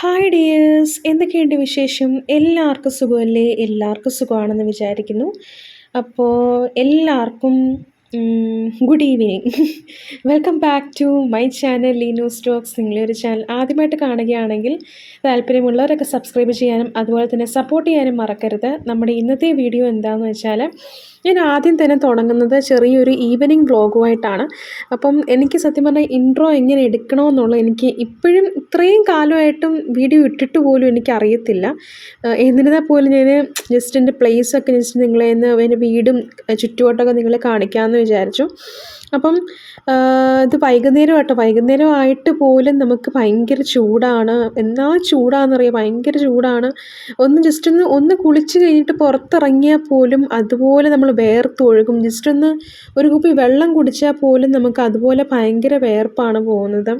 Hi dears എന്തൊക്കെയുണ്ട് വിശേഷം? എല്ലാവർക്കും സുഖമല്ലേ? എല്ലാവർക്കും സുഖമാണെന്ന് വിചാരിക്കുന്നു. അപ്പോൾ എല്ലാവർക്കും good evening welcome back to my channel Leeno stocks നിങ്ങളെ ഒരു ചാനൽ ആദ്യമായിട്ട് കാണുകയാണെങ്കിൽ താല്പര്യമുള്ളവരൊക്കെ സബ്സ്ക്രൈബ് ചെയ്യാനും അതുപോലെ തന്നെ സപ്പോർട്ട് ചെയ്യാനും മറക്കരുത്. നമ്മുടെ ഇന്നത്തെ വീഡിയോ എന്താണെന്ന് വെച്ചാൽ ഞാൻ ആദ്യം തന്നെ തുടങ്ങുന്നത് ചെറിയൊരു ഈവനിങ് വ്ളോഗുമായിട്ടാണ് അപ്പം എനിക്ക് സത്യം പറഞ്ഞാൽ ഇൻട്രോ എങ്ങനെ എടുക്കണമെന്നുള്ളത് എനിക്ക് ഇപ്പോഴും ഇത്രയും കാലമായിട്ടും വീഡിയോ ഇട്ടിട്ട് പോലും എനിക്ക് അറിയത്തില്ല. എന്നിരുന്നാൽ പോലും ഞാൻ ജസ്റ്റ് എന്റെ പ്ലേസൊക്കെ ജസ്റ്റ് നിങ്ങളെ എന്റെ വീടും ചുറ്റുവട്ടമൊക്കെ നിങ്ങളെ കാണിക്കാമെന്ന് വിചാരിച്ചു. അപ്പം ഇത് വൈകുന്നേരം കേട്ടോ വൈകുന്നേരം ആയിട്ട് പോലും നമുക്ക് ഭയങ്കര ചൂടാണ്. എന്നാ ചൂടാണെന്നറിയാം ഭയങ്കര ചൂടാണ്. ഒന്ന് ജസ്റ്റ് ഒന്ന് ഒന്ന് കുളിച്ച് കഴിഞ്ഞിട്ട് പുറത്തിറങ്ങിയാൽ പോലും അതുപോലെ നമ്മൾ വേർത്തൊഴുകും ജസ്റ്റ് ഒന്ന് ഒരു കുപ്പി വെള്ളം കുടിച്ചാൽ പോലും നമുക്ക് അതുപോലെ ഭയങ്കര വേർപ്പാണ് പോകുന്നത്.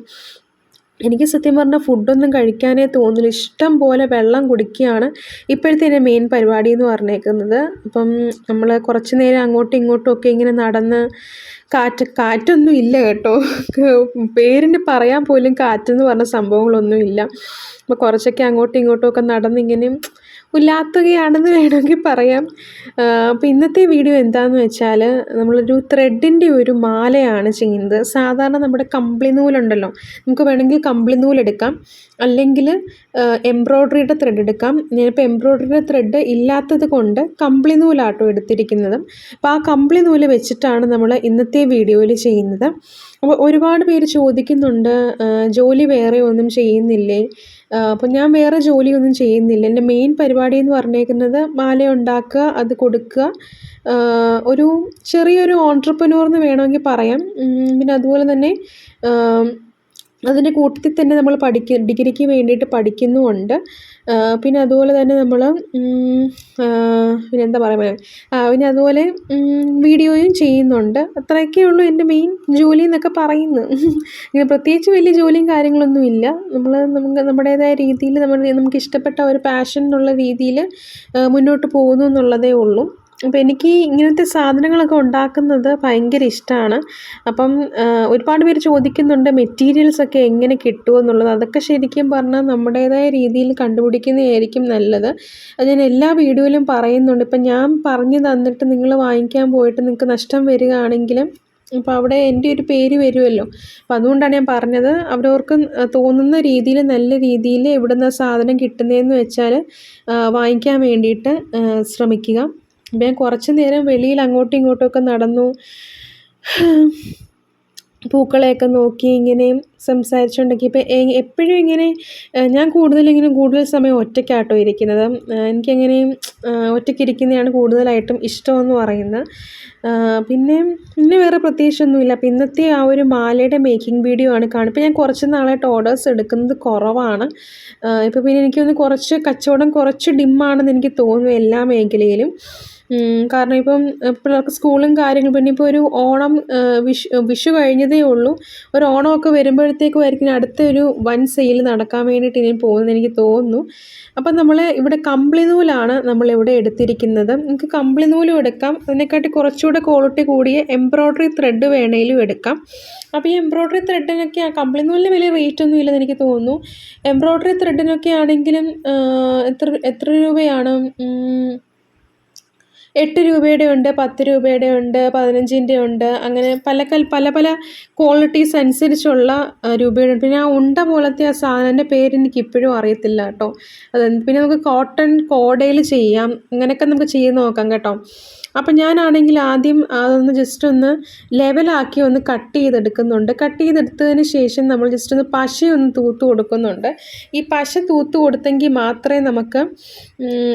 എനിക്ക് സത്യം പറഞ്ഞാൽ ഫുഡൊന്നും കഴിക്കാനേ തോന്നില്ല ഇഷ്ടം പോലെ വെള്ളം കുടിക്കുകയാണ് ഇപ്പോഴത്തെ എന്റെ മെയിൻ പരിപാടി എന്ന് പറഞ്ഞേക്കുന്നത്. അപ്പം നമ്മൾ കുറച്ച് നേരം അങ്ങോട്ടും ഇങ്ങോട്ടും ഒക്കെ ഇങ്ങനെ നടന്ന് കാറ്റ് കാറ്റൊന്നും ഇല്ല കേട്ടോ. പേരിന് പറയാൻ പോലും കാറ്റെന്ന് പറഞ്ഞ സംഭവങ്ങളൊന്നും ഇല്ല. അപ്പോൾ കുറച്ചൊക്കെ അങ്ങോട്ടും ഇങ്ങോട്ടും ഒക്കെ നടന്നിങ്ങനെ ഉല്ലാത്തുകയാണെന്ന് വേണമെങ്കിൽ പറയാം. അപ്പോൾ ഇന്നത്തെ വീഡിയോ എന്താണെന്ന് വെച്ചാൽ നമ്മളൊരു ത്രെഡിന്റെ ഒരു മാലയാണ് ചെയ്യുന്നത്. സാധാരണ നമ്മുടെ കമ്പിളി നൂലുണ്ടല്ലോ നമുക്ക് വേണമെങ്കിൽ കമ്പിളി നൂലെടുക്കാം അല്ലെങ്കിൽ എംബ്രോയ്ഡറിയുടെ ത്രെഡ് എടുക്കാം. ഞാനിപ്പോൾ എംബ്രോയ്ഡറിയുടെ ത്രെഡ് ഇല്ലാത്തത് കൊണ്ട് കമ്പിളി നൂലാട്ടോ എടുത്തിരിക്കുന്നത്. അപ്പോൾ ആ കമ്പിളി നൂൽ വെച്ചിട്ടാണ് നമ്മൾ ഇന്നത്തെ വീഡിയോയിൽ ചെയ്യുന്നത്. അപ്പോൾ ഒരുപാട് പേര് ചോദിക്കുന്നുണ്ട് ജോലി വേറെ ഒന്നും ചെയ്യുന്നില്ലേ? അപ്പോൾ ഞാൻ വേറെ ജോലിയൊന്നും ചെയ്യുന്നില്ല. എന്റെ മെയിൻ പരിപാടി എന്ന് പറഞ്ഞേക്കുന്നത് മാല ഉണ്ടാക്കുക അത് കൊടുക്കുക. ഒരു ചെറിയൊരു ഓൺട്രപ്രനോർ എന്ന് വേണമെങ്കിൽ പറയാം. പിന്നെ അതുപോലെ തന്നെ അതിന്റെ കൂട്ടത്തിൽ തന്നെ നമ്മൾ പഠിക്ക ഡിഗ്രിക്ക് വേണ്ടിയിട്ട് പഠിക്കുന്നുമുണ്ട്. പിന്നെ അതുപോലെ തന്നെ നമ്മൾ പിന്നെ എന്താ പറയുക പിന്നെ അതുപോലെ വീഡിയോയും ചെയ്യുന്നുണ്ട്. അത്രയൊക്കെ ഉള്ളൂ എന്റെ മെയിൻ ജോലി എന്നൊക്കെ പറയുന്നത് ഇങ്ങനെ പ്രത്യേകിച്ച് വലിയ ജോലിയും കാര്യങ്ങളൊന്നും ഇല്ല. നമ്മൾ നമുക്ക് നമ്മുടേതായ രീതിയിൽ നമ്മൾ നമുക്ക് ഇഷ്ടപ്പെട്ട ഒരു പാഷൻ എന്നുള്ള രീതിയിൽ മുന്നോട്ട് പോകുന്നു എന്നുള്ളതേ ഉള്ളൂ. അപ്പോൾ എനിക്ക് ഇങ്ങനത്തെ സാധനങ്ങളൊക്കെ ഉണ്ടാക്കുന്നത് ഭയങ്കര ഇഷ്ടമാണ് അപ്പം ഒരുപാട് പേര് ചോദിക്കുന്നുണ്ട് മെറ്റീരിയൽസൊക്കെ എങ്ങനെ കിട്ടുമെന്നുള്ളത് അതൊക്കെ ശരിക്കും പറഞ്ഞാൽ നമ്മുടേതായ രീതിയിൽ കണ്ടുപിടിക്കുന്നതായിരിക്കും നല്ലത്. അത് ഞാൻ എല്ലാ വീഡിയോയിലും പറയുന്നുണ്ട്. ഇപ്പം ഞാൻ പറഞ്ഞു തന്നിട്ട് നിങ്ങൾ വാങ്ങിക്കാൻ പോയിട്ട് നിങ്ങൾക്ക് നഷ്ടം വരികയാണെങ്കിലും അപ്പോൾ അവിടെ എന്റെ ഒരു പേര് വരുമല്ലോ. അപ്പോൾ അതുകൊണ്ടാണ് ഞാൻ പറഞ്ഞത്. അവരവർക്ക് തോന്നുന്ന രീതിയിൽ നല്ല രീതിയിൽ എവിടുന്ന സാധനം കിട്ടുന്നതെന്ന് വെച്ചാൽ വാങ്ങിക്കാൻ വേണ്ടിയിട്ട് ശ്രമിക്കുക. ഞാൻ കുറച്ച് നേരം വെളിയിൽ അങ്ങോട്ടും ഇങ്ങോട്ടുമൊക്കെ നടന്നു. പൂക്കളെയൊക്കെ നോക്കി ഇങ്ങനെ സംസാരിച്ചുകൊണ്ടൊക്കെ. ഇപ്പം എപ്പോഴും ഇങ്ങനെ ഞാൻ കൂടുതലിങ്ങനെ കൂടുതൽ സമയം ഒറ്റയ്ക്കാട്ടോ ഇരിക്കുന്നത്. എനിക്കങ്ങനെയും ഒറ്റയ്ക്കിരിക്കുന്നതാണ് കൂടുതലായിട്ടും ഇഷ്ടമെന്ന് പറയുന്നത്. പിന്നെ പിന്നെ വേറെ പ്രത്യേകിച്ചൊന്നുമില്ല. അപ്പം ഇന്നത്തെ ആ ഒരു മാലയുടെ മേക്കിംഗ് വീഡിയോ ആണ് കാണുക ഇപ്പം ഞാൻ കുറച്ച് നാളായിട്ട് ഓർഡേഴ്സ് എടുക്കുന്നത് കുറവാണ്. ഇപ്പം പിന്നെ എനിക്കൊന്ന് കുറച്ച് കച്ചവടം കുറച്ച് ഡിമ്മാണെന്ന് എനിക്ക് തോന്നുന്നു എല്ലാ മേഖലയിലും. കാരണം ഇപ്പം പിള്ളേർക്ക് സ്കൂളും കാര്യങ്ങളും പിന്നെ ഇപ്പോൾ ഒരു ഓണം വിഷു വിഷു കഴിഞ്ഞതേ ഉള്ളൂ. ഒരു ഓണമൊക്കെ വരുമ്പോഴത്തേക്കും ആയിരിക്കും അടുത്തൊരു വൻ സെയിൽ നടക്കാൻ വേണ്ടിയിട്ട് ഇനി പോകുന്നത് എനിക്ക് തോന്നുന്നു. അപ്പം നമ്മൾ ഇവിടെ കമ്പിളി നൂലാണ് നമ്മളിവിടെ എടുത്തിരിക്കുന്നത്. നമുക്ക് കമ്പിളി നൂലും എടുക്കാം. അതിനെക്കാട്ടി കുറച്ചുകൂടെ ക്വാളിറ്റി കൂടിയ എംബ്രോയ്ഡറി ത്രെഡ് വേണേലും എടുക്കാം. അപ്പോൾ ഈ എംബ്രോയ്ഡറി ത്രെഡിനൊക്കെ കമ്പിളി നൂലിന് വലിയ റേറ്റ് ഒന്നും ഇല്ലെന്ന് എനിക്ക് തോന്നുന്നു. എംബ്രോയ്ഡറി ത്രെഡിനൊക്കെ ആണെങ്കിലും എത്ര എത്ര രൂപയാണ്? എട്ട് രൂപയുടെ ഉണ്ട് പത്ത് രൂപയുടെ ഉണ്ട് പതിനഞ്ചിന്റെ ഉണ്ട്. അങ്ങനെ പല കൽ പല പല ക്വാളിറ്റീസ് അനുസരിച്ചുള്ള രൂപയുടെ പിന്നെ ആ ഉണ്ട പോലത്തെ ആ സാധനത്തിന്റെ പേര് എനിക്ക് ഇപ്പോഴും അറിയത്തില്ല കേട്ടോ. അത് പിന്നെ നമുക്ക് കോട്ടൺ കോടയിൽ ചെയ്യാം. അങ്ങനെയൊക്കെ നമുക്ക് ചെയ്ത് നോക്കാം കേട്ടോ. അപ്പം ഞാനാണെങ്കിൽ ആദ്യം അതൊന്ന് ജസ്റ്റ് ഒന്ന് ലെവലാക്കി ഒന്ന് കട്ട് ചെയ്തെടുക്കുന്നുണ്ട്. കട്ട് ചെയ്തെടുത്തതിന് ശേഷം നമ്മൾ ജസ്റ്റ് ഒന്ന് പശ ഒന്ന് തൂത്ത് കൊടുക്കുന്നുണ്ട്. ഈ പശ തൂത്ത് കൊടുത്തെങ്കിൽ മാത്രമേ നമുക്ക്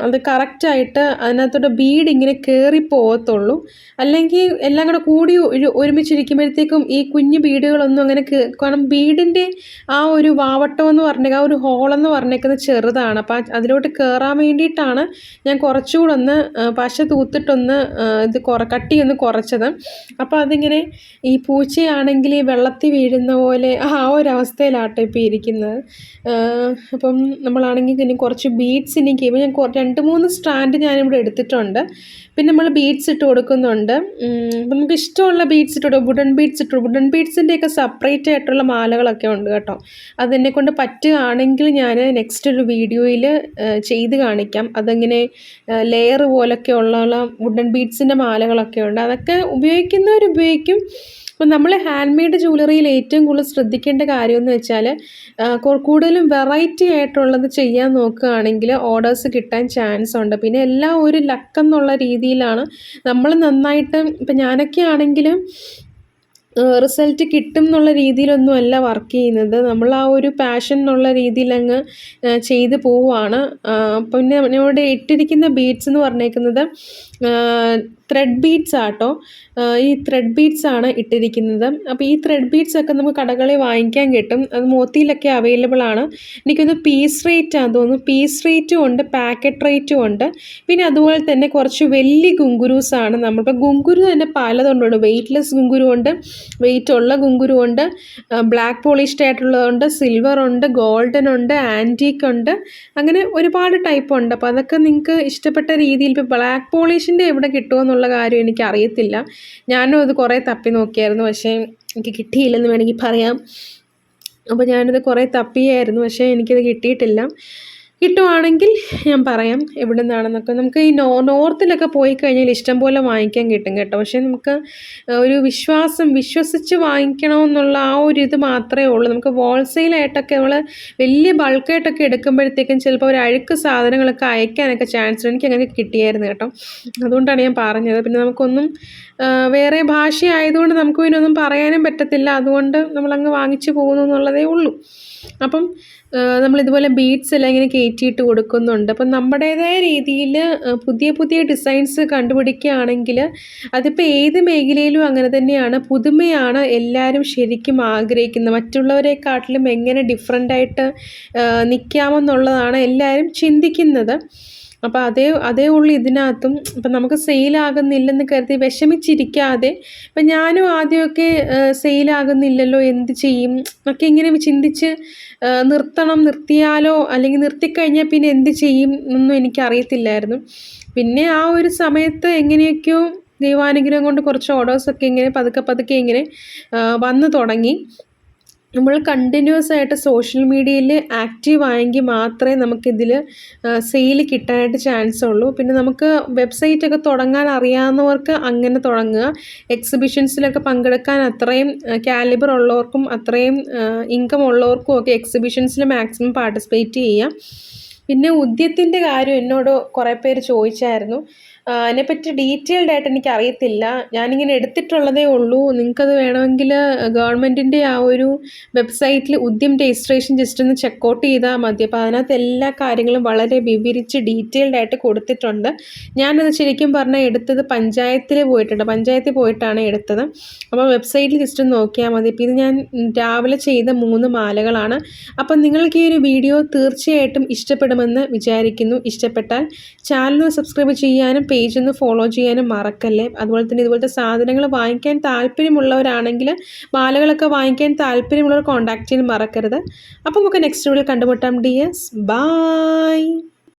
അത് കറക്റ്റായിട്ട് അതിനകത്തോട്ട് ബീഡ് ഇങ്ങനെ കയറി പോകത്തുള്ളൂ. അല്ലെങ്കിൽ എല്ലാം കൂടെ കൂടി ഒരു ഒരുമിച്ചിരിക്കുമ്പോഴത്തേക്കും ഈ കുഞ്ഞു വീടുകളൊന്നും അങ്ങനെ കാരണം ബീഡിന്റെ ആ ഒരു വാവട്ടം എന്ന് പറഞ്ഞേക്കുക ആ ഒരു ഹോളെന്ന് പറഞ്ഞേക്കുന്നത് ചെറുതാണ്. അപ്പം അതിലോട്ട് കയറാൻ വേണ്ടിയിട്ടാണ് ഞാൻ കുറച്ചുകൂടെ ഒന്ന് പശ തൂത്തിട്ടൊന്ന് ഇത് കുറ കട്ടി ഒന്ന് കുറച്ചത്. അപ്പോൾ അതിങ്ങനെ ഈ പൂച്ചയാണെങ്കിൽ ഈ വെള്ളത്തിൽ വീഴുന്ന പോലെ ആ ഒരവസ്ഥയിലാട്ടോ ഇപ്പോൾ ഇരിക്കുന്നത്. അപ്പം നമ്മളാണെങ്കിൽ ഇനി കുറച്ച് ബീഡ്സ് ഇനി ഞാൻ രണ്ട് മൂന്ന് സ്റ്റാൻഡ് ഞാനിവിടെ എടുത്തിട്ടുണ്ട്. പിന്നെ നമ്മൾ ബീഡ്സ് ഇട്ട് കൊടുക്കുന്നുണ്ട്. അപ്പം നമുക്ക് ഇഷ്ടമുള്ള ബീഡ്സ് ഇട്ട് കൊടുക്കും. വുഡൻ ബീഡ്സ് ഇട്ട് വുഡൻ ബീഡ്സിന്റെയൊക്കെ സെപ്പറേറ്റ് ആയിട്ടുള്ള മാലകളൊക്കെ ഉണ്ട് കേട്ടോ. അതെന്നെ കൊണ്ട് പറ്റുകയാണെങ്കിൽ ഞാൻ നെക്സ്റ്റ് ഒരു വീഡിയോയിൽ ചെയ്ത് കാണിക്കാം. അതെങ്ങനെ ലെയർ പോലൊക്കെ ഉള്ള വുഡൻ ബീഡ്സിന്റെ മാലകളൊക്കെ ഉണ്ട്. അതൊക്കെ ഉപയോഗിക്കുന്നവർ ഉപയോഗിക്കും. അപ്പോൾ നമ്മൾ ഹാൻഡ് മെയ്ഡ് ജ്വല്ലറിയിൽ ഏറ്റവും കൂടുതൽ ശ്രദ്ധിക്കേണ്ട കാര്യമെന്ന് വെച്ചാൽ കൂടുതലും വെറൈറ്റി ആയിട്ടുള്ളത് ചെയ്യാൻ നോക്കുകയാണെങ്കിൽ ഓർഡേഴ്സ് കിട്ടാൻ ചാൻസ് ഉണ്ട്. പിന്നെ എല്ലാം ഒരു ലക്കെന്നുള്ള രീതിയിലാണ്. നമ്മൾ നന്നായിട്ട് ഇപ്പം ഞാനൊക്കെ ആണെങ്കിലും റിസൾട്ട് കിട്ടും എന്നുള്ള രീതിയിലൊന്നുമല്ല വർക്ക് ചെയ്യുന്നത്. നമ്മൾ ആ ഒരു പാഷൻ എന്നുള്ള രീതിയിൽ അങ്ങ് ചെയ്ത് പോവുകയാണ്. പിന്നെ ഇവിടെ ഇട്ടിരിക്കുന്ന ബീറ്റ്സ് എന്ന് പറഞ്ഞേക്കുന്നത് ത്രെഡ് ബീഡ്സ് ആട്ടോ. ഈ ത്രെഡ് ബീഡ്സ് ആണ് ഇട്ടിരിക്കുന്നത്. അപ്പോൾ ഈ ത്രെഡ് ബീഡ്സ് ഒക്കെ നമുക്ക് കടകളിൽ വാങ്ങിക്കാൻ കിട്ടും. അത് മോത്തിയിലൊക്കെ അവൈലബിൾ ആണ്. എനിക്കൊന്ന് പീസ് റേറ്റ് ആണെന്ന് തോന്നുന്നു. പീസ് റേറ്റും ഉണ്ട് പാക്കറ്റ് റേറ്റും ഉണ്ട്. പിന്നെ അതുപോലെ തന്നെ കുറച്ച് വലിയ ഗുങ്കുരൂസ് ആണ് നമ്മളിപ്പോൾ ഗുങ്കുരു തന്നെ പലതുണ്ടുണ്ട് വെയ്റ്റ്ലെസ് ഗുങ്കുരു ഉണ്ട് വെയിറ്റ് ഉള്ള ഗുങ്കുരു ഉണ്ട് ബ്ലാക്ക് പോളിഷ്ഡ് ആയിട്ടുള്ളതുണ്ട് സിൽവർ ഉണ്ട് ഗോൾഡൻ ഉണ്ട് ആന്റീക്ക് ഉണ്ട് അങ്ങനെ ഒരുപാട് ടൈപ്പ് ഉണ്ട്. അപ്പോൾ അതൊക്കെ നിങ്ങൾക്ക് ഇഷ്ടപ്പെട്ട രീതിയിൽ ഇപ്പോൾ ബ്ലാക്ക് പോളിഷിന്റെ എവിടെ കിട്ടുമോ എന്നുള്ള കാര്യം എനിക്ക് അറിയത്തില്ല ഞാനും അത് കുറേ തപ്പി നോക്കിയായിരുന്നു. പക്ഷേ എനിക്ക് കിട്ടിയില്ലെന്ന് വേണമെങ്കിൽ പറയാം. അപ്പോൾ ഞാനത് കുറേ തപ്പിയായിരുന്നു. പക്ഷേ എനിക്കത് കിട്ടിയിട്ടില്ല. കിട്ടുവാണെങ്കിൽ ഞാൻ പറയാം എവിടെ നിന്നാണെന്നൊക്കെ നമുക്ക് ഈ നോ നോർത്തിലൊക്കെ പോയി കഴിഞ്ഞാൽ ഇഷ്ടം പോലെ വാങ്ങിക്കാൻ കിട്ടും കേട്ടോ. പക്ഷേ നമുക്ക് ഒരു വിശ്വാസം വിശ്വസിച്ച് വാങ്ങിക്കണമെന്നുള്ള ആ ഒരു ഇത് മാത്രമേ ഉള്ളൂ. നമുക്ക് ഹോൾസെയിലായിട്ടൊക്കെ നമ്മൾ വലിയ ബൾക്കായിട്ടൊക്കെ എടുക്കുമ്പോഴത്തേക്കും ചിലപ്പോൾ ഒരു അഴുക്ക് സാധനങ്ങളൊക്കെ അയക്കാനൊക്കെ ചാൻസ് എനിക്ക് അങ്ങനെ കിട്ടിയായിരുന്നു കേട്ടോ. അതുകൊണ്ടാണ് ഞാൻ പറഞ്ഞത്. പിന്നെ നമുക്കൊന്നും വേറെ ഭാഷ ആയതുകൊണ്ട് നമുക്ക് ഇതിനൊന്നും പറയാനും പറ്റത്തില്ല. അതുകൊണ്ട് നമ്മളങ്ങ് വാങ്ങിച്ചു പോകുന്നു എന്നുള്ളതേ ഉള്ളൂ. അപ്പം നമ്മളിതുപോലെ ബീഡ്സ് എല്ലാം ഇങ്ങനെ കയറ്റിയിട്ട് കൊടുക്കുന്നുണ്ട്. അപ്പം നമ്മുടേതായ രീതിയിൽ പുതിയ പുതിയ ഡിസൈൻസ് കണ്ടുപിടിക്കുകയാണെങ്കിൽ അതിപ്പോൾ ഏത് മേഖലയിലും അങ്ങനെ തന്നെയാണ്. പുതുമയാണ് എല്ലാവരും ശരിക്കും ആഗ്രഹിക്കുന്നത്. മറ്റുള്ളവരെക്കാട്ടിലും എങ്ങനെ ഡിഫറെന്റായിട്ട് നിൽക്കാമെന്നുള്ളതാണ് എല്ലാവരും ചിന്തിക്കുന്നത്. അപ്പോൾ അതേ അതേ ഉള്ളൂ ഇതിനകത്തും. ഇപ്പം നമുക്ക് സെയിലാകുന്നില്ലെന്ന് കരുതി വിഷമിച്ചിരിക്കാതെ ഇപ്പം ഞാനും ആദ്യമൊക്കെ സെയിലാകുന്നില്ലല്ലോ എന്ത് ചെയ്യും? ഒക്കെ ഇങ്ങനെ ചിന്തിച്ച് നിർത്തണം നിർത്തിയാലോ? അല്ലെങ്കിൽ നിർത്തിക്കഴിഞ്ഞാൽ പിന്നെ എന്ത് ചെയ്യും? എന്നൊന്നും എനിക്കറിയത്തില്ലായിരുന്നു. പിന്നെ ആ ഒരു സമയത്ത് എങ്ങനെയൊക്കെയോ ദൈവാനുഗ്രഹം കൊണ്ട് കുറച്ച് ഓർഡേഴ്സൊക്കെ ഇങ്ങനെ പതുക്കെ പതുക്കെ ഇങ്ങനെ വന്നു തുടങ്ങി. നമ്മൾ കണ്ടിന്യൂസ് ആയിട്ട് സോഷ്യൽ മീഡിയയിൽ ആക്റ്റീവ് ആയെങ്കിൽ മാത്രമേ നമുക്കിതിൽ സെയിൽ കിട്ടാനായിട്ട് ചാൻസ് ഉള്ളൂ. പിന്നെ നമുക്ക് വെബ്സൈറ്റ് ഒക്കെ തുടങ്ങാൻ അറിയാവുന്നവർക്ക് അങ്ങനെ തുടങ്ങുക. എക്സിബിഷൻസിലൊക്കെ പങ്കെടുക്കാൻ അത്രയും കാലിബർ ഉള്ളവർക്കും അത്രയും ഇൻകം ഉള്ളവർക്കും ഒക്കെ എക്സിബിഷൻസിൽ മാക്സിമം പാർട്ടിസിപ്പേറ്റ് ചെയ്യുക പിന്നെ ഉദ്യത്തിന്റെ കാര്യം എന്നോട് കുറേ പേര് ചോദിച്ചായിരുന്നു. അതിനെപ്പറ്റി ഡീറ്റെയിൽഡ് ആയിട്ട് എനിക്ക് അറിയത്തില്ല ഞാനിങ്ങനെ എടുത്തിട്ടുള്ളതേ ഉള്ളൂ. നിങ്ങൾക്കത് വേണമെങ്കിൽ ഗവൺമെന്റിന്റെ ആ ഒരു വെബ്സൈറ്റിൽ ഉദ്യം രജിസ്ട്രേഷൻ ജസ്റ്റ് ഒന്ന് ചെക്കൗട്ട് ചെയ്താൽ മതി. അപ്പോൾ അതിനകത്ത് എല്ലാ കാര്യങ്ങളും വളരെ വിവരിച്ച് ഡീറ്റെയിൽഡ് ആയിട്ട് കൊടുത്തിട്ടുണ്ട്. ഞാനത് ശരിക്കും പറഞ്ഞാൽ എടുത്തത് പഞ്ചായത്തിൽ പോയിട്ടുണ്ട്. പഞ്ചായത്തിൽ പോയിട്ടാണ് എടുത്തത്. അപ്പോൾ വെബ്സൈറ്റിൽ ജസ്റ്റ് ഒന്ന് നോക്കിയാൽ മതി. ഇപ്പോൾ ഇത് ഞാൻ രാവിലെ ചെയ്ത മൂന്ന് മാലകളാണ്. അപ്പം നിങ്ങൾക്ക് ഈ ഒരു വീഡിയോ തീർച്ചയായിട്ടും ഇഷ്ടപ്പെടുമെന്ന് വിചാരിക്കുന്നു. ഇഷ്ടപ്പെട്ടാൽ ചാനൽ സബ്സ്ക്രൈബ് ചെയ്യാനും പേജ് ഒന്ന് ഫോളോ ചെയ്യാനും മറക്കല്ലേ? അതുപോലെ തന്നെ ഇതുപോലത്തെ സാധനങ്ങൾ വാങ്ങിക്കാൻ താല്പര്യമുള്ളവരാണെങ്കിൽ മാലകളൊക്കെ വാങ്ങിക്കാൻ താല്പര്യമുള്ളവർ കോൺടാക്ട് ചെയ്യാൻ മറക്കരുത്. അപ്പോൾ നമുക്ക് നെക്സ്റ്റ് വീഡിയോ കണ്ടുമുട്ടാം. D S bye